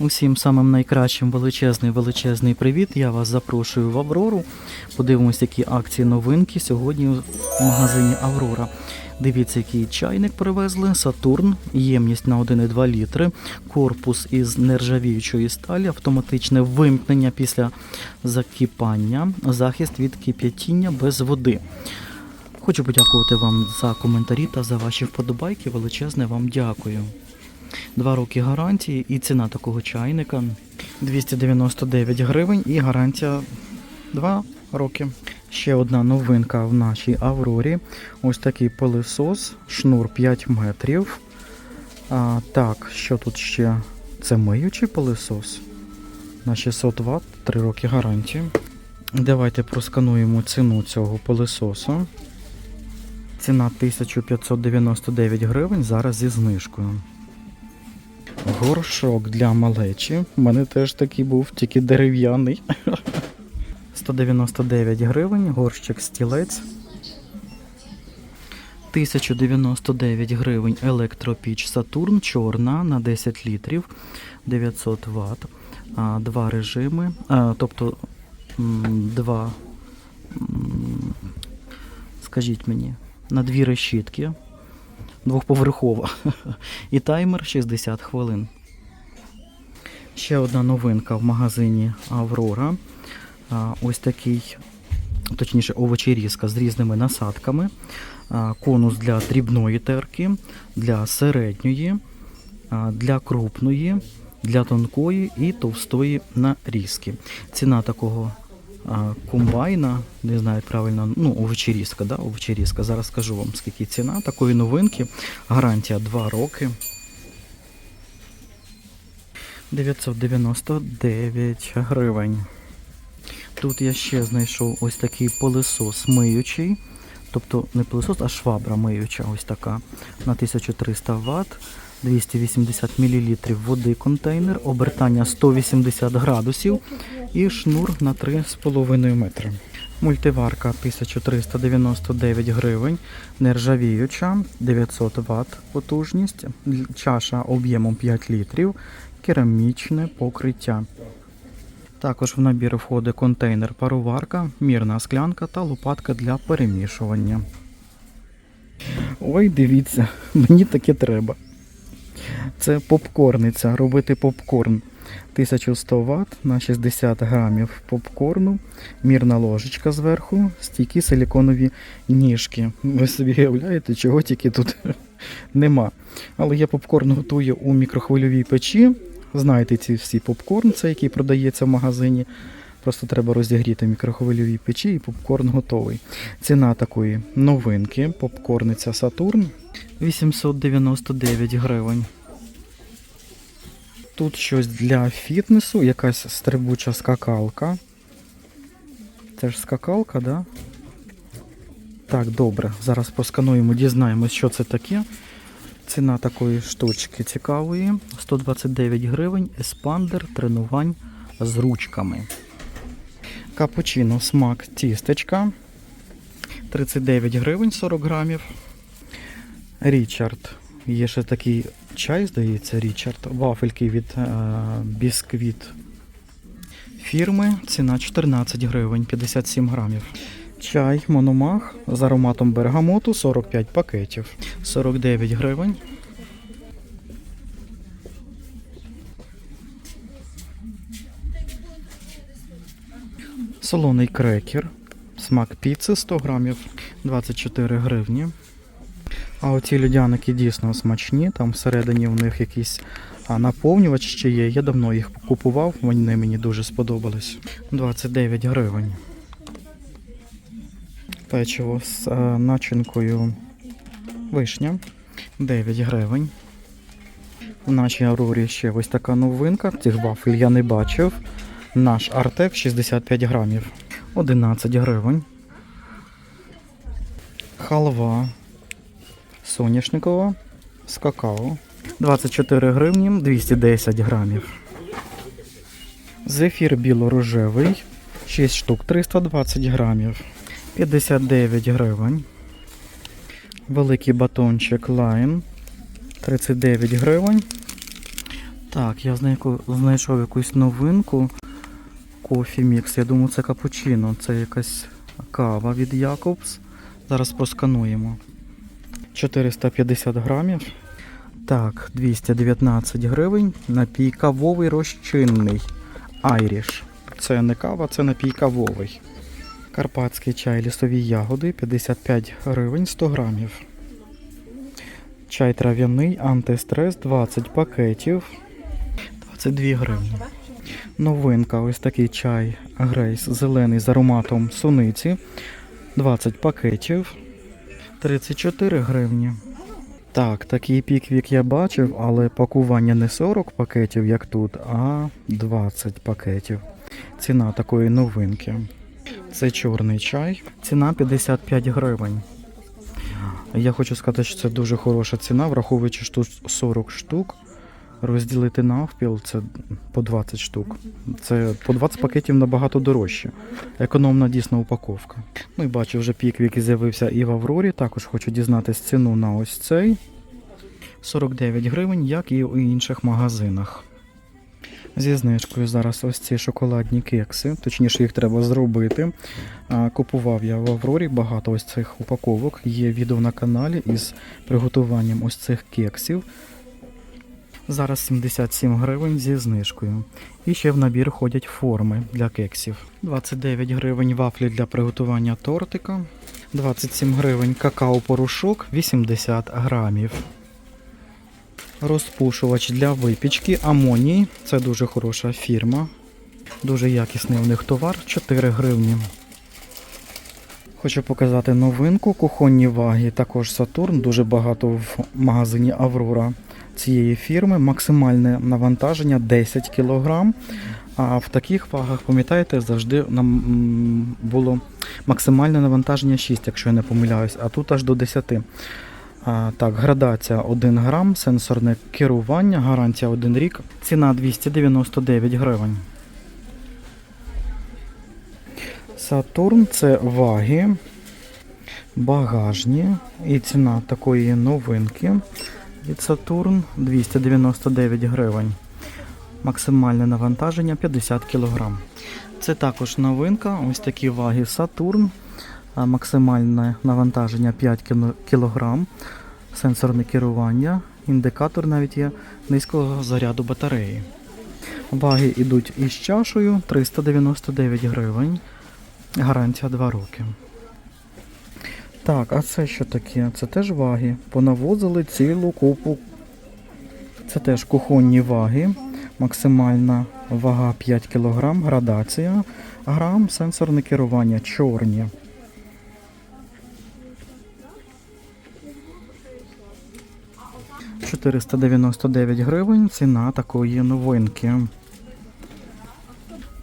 Усім самим найкращим величезний величезний привіт. Я вас запрошую в Аврору. Подивимось, які акції новинки сьогодні в магазині Аврора. Дивіться, який чайник привезли. Сатурн, ємність на 1,2 літри, корпус із нержавіючої сталі, автоматичне вимкнення після закипання, захист від кип'ятіння без води. Хочу подякувати вам за коментарі та за ваші вподобайки. Величезне вам дякую. Два роки гарантії і ціна такого чайника 299 гривень і гарантія 2 роки. Ще одна новинка в нашій Аврорі. Ось такий пилисос, шнур 5 метрів. А, так, що тут ще? Це миючий пилисос на 600 Вт, 3 роки гарантії. Давайте проскануємо ціну цього пилисосу. Ціна 1599 гривень зараз зі знижкою. Горшок для малечі. У мене теж такий був, тільки дерев'яний. 199 гривень, горщик стілець. 1099 гривень електропіч Сатурн чорна на 10 літрів 900 Вт. Два режими, тобто два, скажіть мені, на дві решітки, двохповерхова. І таймер 60 хвилин. Ще одна новинка в магазині Аврора. Ось такий, точніше, овочерізка з різними насадками. Конус для дрібної терки, для середньої, для крупної, для тонкої і товстої нарізки. Ціна такого комбайна, не знаю як правильно, ну, овочерізка, да, овочерізка. Зараз скажу вам, скільки ціна такої новинки. Гарантія 2 роки. 999 гривень. Тут я ще знайшов ось такий пилисос миючий. Тобто не пилисос, а швабра миюча, ось така. На 1300 Вт, 280 мл води контейнер, обертання 180 градусів і шнур на 3,5 метри. Мультиварка 1399 гривень, нержавіюча, 900 Вт потужність, чаша об'ємом 5 літрів, керамічне покриття. Також в набір входить контейнер пароварка, мірна склянка та лопатка для перемішування. Ой, дивіться, мені таке треба. Це попкорниця, робити попкорн. 1100 Вт на 60 грамів попкорну, мірна ложечка зверху, стійкі силіконові ніжки. Ви собі уявляєте, чого тільки тут нема. Але я попкорн готую у мікрохвильовій печі. Знаєте ці всі попкорн, це який продається в магазині. Просто треба розігріти мікрохвильовій печі і попкорн готовий. Ціна такої новинки, попкорниця Сатурн 899 гривень. Тут щось для фітнесу, якась стрибуча скакалка. Це ж скакалка, да? Так, добре. Зараз поскануємо, дізнаємось, що це таке. Ціна такої штучки цікавої. 129 гривень, еспандер тренувань з ручками. Капучино смак тістечка. 39 гривень 40 грамів. Річард. Є ще такий чай, здається, Річард. Вафельки від е, бісквіт фірми. Ціна 14 гривень, 57 грамів. Чай Мономах з ароматом бергамоту 45 пакетів. 49 гривень. Солоний крекер. Смак піци 100 грамів. 24 гривні. А оці людяники дійсно смачні. Там всередині у них якийсь наповнювач ще є. Я давно їх купував, вони мені дуже сподобались. 29 гривень. Печиво з начинкою вишня 9 гривень. В нашій Аврорі ще ось така новинка. Цих вафель я не бачив. Наш Артек 65 грамів. 11 гривень. Халва соняшникова з какао. 24 гривні 210 грамів. Зефір біло-рожевий 6 штук 320 грамів. 59 гривень. Великий батончик Лайн 39 гривень. Так, я знайшов якусь новинку. Кофі мікс. Я думаю, це капучино. Це якась кава від Якобс. Зараз проскануємо. 450 грамів. Так, 219 гривень. Напій кавовий розчинний. Айріш. Це не кава, це напій кавовий. Карпатський чай лісові ягоди 55 гривень 100 грамів. Чай трав'яний, антистрес 20 пакетів. 22 гривні. Новинка, ось такий чай Грейс зелений з ароматом суниці. 20 пакетів. 34 гривні. Так, такий піквік я бачив, але пакування не 40 пакетів, як тут, а 20 пакетів. Ціна такої новинки. Це чорний чай. Ціна 55 гривень. Я хочу сказати, що це дуже хороша ціна, враховуючи що тут 40 штук. Розділити навпіл це по 20 штук. Це по 20 пакетів набагато дорожче. Економна дійсно упаковка. Ну і бачу, вже піквік з'явився і в Аврорі. Також хочу дізнатись ціну на ось цей. 49 гривень, як і у інших магазинах. Зі знижкою зараз ось ці шоколадні кекси, точніше їх треба зробити. Купував я в Аврорі багато ось цих упаковок. Є відео на каналі із приготуванням ось цих кексів. Зараз 77 гривень зі знижкою. І ще в набір ходять форми для кексів. 29 гривень вафлі для приготування тортика. 27 гривень какао-порошок 80 грамів. Розпушувач для випічки Амоній. Це дуже хороша фірма. Дуже якісний у них товар 4 гривні. Хочу показати новинку. Кухонні ваги, також Сатурн. Дуже багато в магазині Аврора цієї фірми. Максимальне навантаження 10 кг. А в таких вагах, пам'ятаєте, завжди нам було максимальне навантаження 6, якщо я не помиляюсь, а тут аж до 10. А, так, градація 1 грам, сенсорне керування, гарантія 1 рік, ціна 299 гривень. Сатурн це ваги, багажні і ціна такої новинки від Сатурн 299 гривень. Максимальне навантаження 50 кг. Це також новинка. Ось такі ваги Сатурн. Максимальне навантаження 5 кг. Сенсорне керування. Індикатор навіть є низького заряду батареї. Ваги йдуть із чашею 399 гривень. Гарантія 2 роки. Так, а це що таке? Це теж ваги. Понавозили цілу купу. Це теж кухонні ваги. Максимальна вага 5 кг, градація. Грам, сенсорне керування, чорні. – 499 гривень. Ціна такої новинки.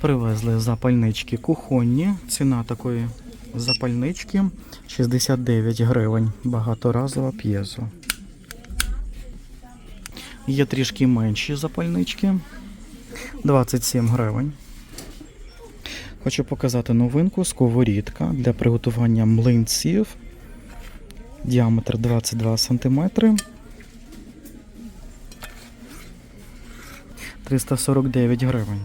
Привезли запальнички кухонні. Ціна такої запальнички 69 гривень. Багаторазова п'єзо. Є трішки менші запальнички. 27 гривень. Хочу показати новинку сковорідка для приготування млинців. Діаметр 22 см. 349 гривень.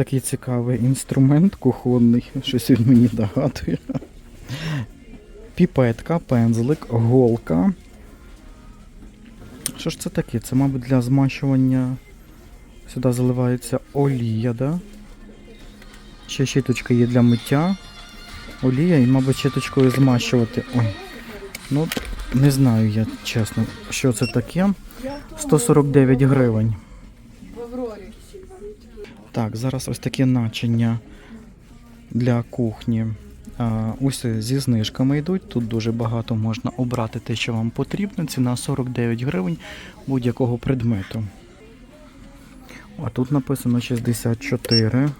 Такий цікавий інструмент кухонний, щось він мені догадує. Піпетка, пензлик, голка. Що ж це таке? Це, мабуть, для змащування. Сюди заливається олія, да? Ще щіточка є для миття. Олія і, мабуть, щіточкою змащувати. Ой. Ну, не знаю я, чесно, що це таке. 149 гривень. Так, зараз ось таке начиння для кухні. Ось зі знижками йдуть. Тут дуже багато можна обрати те, що вам потрібно. Ціна 49 гривень будь-якого предмету. А тут написано 64.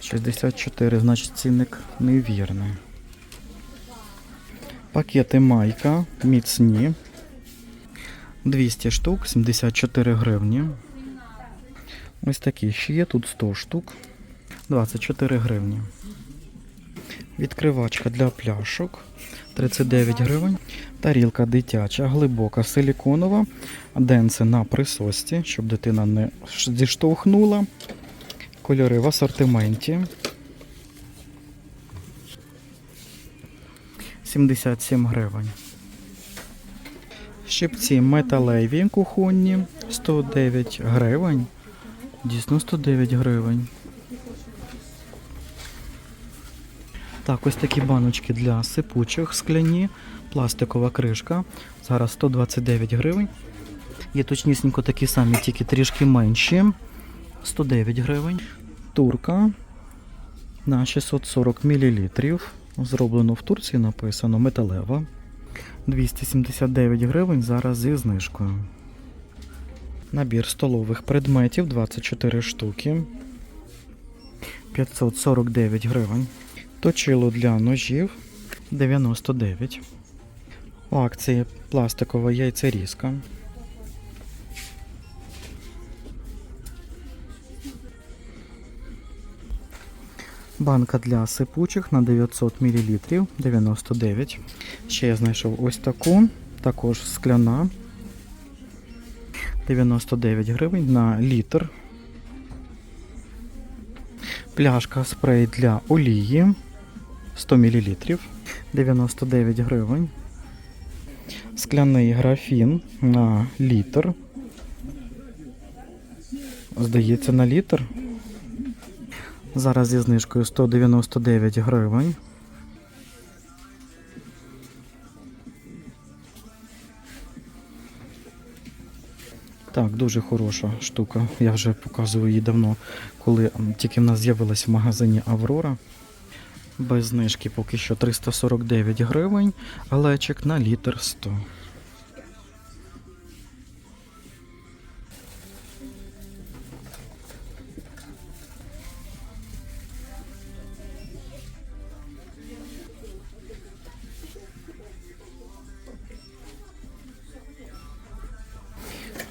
64, значить цінник невірний. Пакети майка міцні. 200 штук, 74 гривні. Ось такі ще є, тут 100 штук, 24 гривні. Відкривачка для пляшок 39 гривень. Тарілка дитяча, глибока, силіконова. Денце на присосці, щоб дитина не зіштовхнула. Кольори в асортименті. 77 гривень. Щипці металеві кухонні 109 гривень. Дійсно 109 гривень. Так, ось такі баночки для сипучих скляні, пластикова кришка. Зараз 129 гривень. Є точнісінько такі самі, тільки трішки менші. 109 гривень. Турка на 640 мл. Зроблено в Турції, написано металева. 279 гривень зараз зі знижкою. Набір столових предметів 24 штуки. 549 гривень. Точило для ножів 99. У акції пластикова яйцерізка. Банка для сипучих на 900 мл 99. Ще я знайшов ось таку, також скляна. 99 гривень на літр. Пляшка спрей для олії 100 мл 99 гривень. Скляний графін на літр. Здається, на літр. Зараз зі знижкою 199 гривень. Так, дуже хороша штука. Я вже показую її давно, коли тільки в нас з'явилась в магазині Аврора. Без знижки поки що 349 гривень, глечик на літр 100.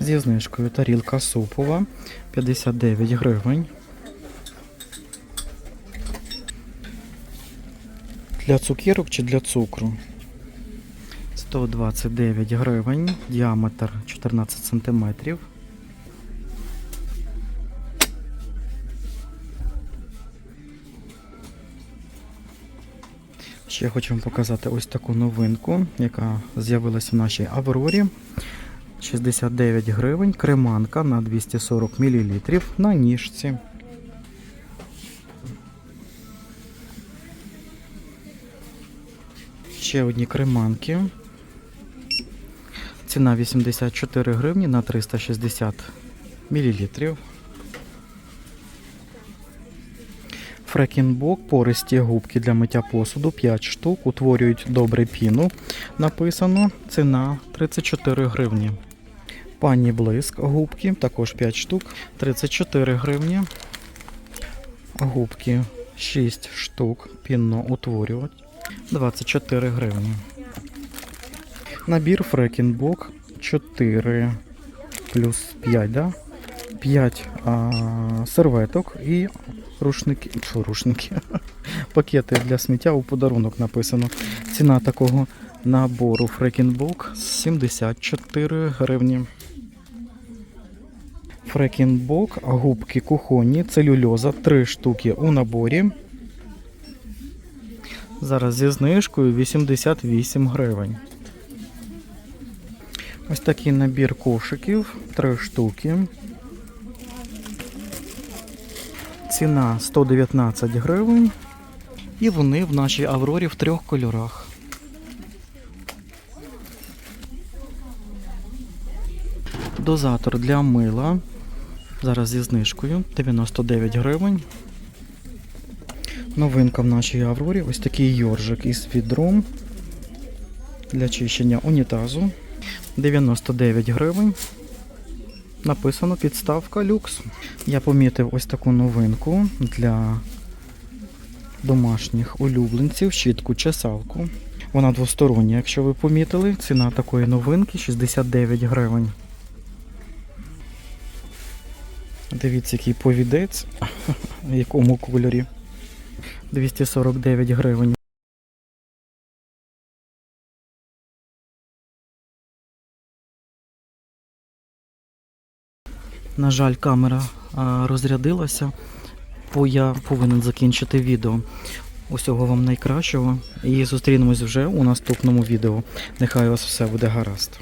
Зі знижкою тарілка супова 59 гривень. Для цукерок чи для цукру? 129 гривень, діаметр 14 сантиметрів. Ще хочу вам показати ось таку новинку, яка з'явилася в нашій Аврорі. 69 гривень, креманка на 240 мл на ніжці. Ще одні креманки. Ціна 84 гривні на 360 мл. Фрекінбок, пористі губки для миття посуду 5 штук, утворюють добре піну. Написано ціна 34 гривні. Пані Блиск губки, також 5 штук, 34 гривні. Губки 6 штук, пінно утворювач 24 гривні. Набір Фрекінбок 4 плюс 5, да? 5 а, серветок і рушники. Що, рушники? Пакети для сміття у подарунок написано. Ціна такого набору Фрекінбок 74 гривні. Фрекінбок, губки кухонні, целюльоза 3 штуки у наборі. Зараз зі знижкою 88 гривень. Ось такий набір кошиків, 3 штуки. Ціна 119 гривень. І вони в нашій Аврорі в трьох кольорах. Дозатор для мила. Зараз зі знижкою 99 гривень. Новинка в нашій Аврорі. Ось такий йоржик із відром для чищення унітазу. 99 гривень. Написано підставка люкс. Я помітив ось таку новинку для домашніх улюбленців, щітку чесалку. Вона двостороння, якщо ви помітили. Ціна такої новинки 69 гривень. Дивіться, який повідець, в якому кольорі. 249 гривень. На жаль, камера розрядилася, бо я повинен закінчити відео. Усього вам найкращого і зустрінемось вже у наступному відео. Нехай у вас все буде гаразд.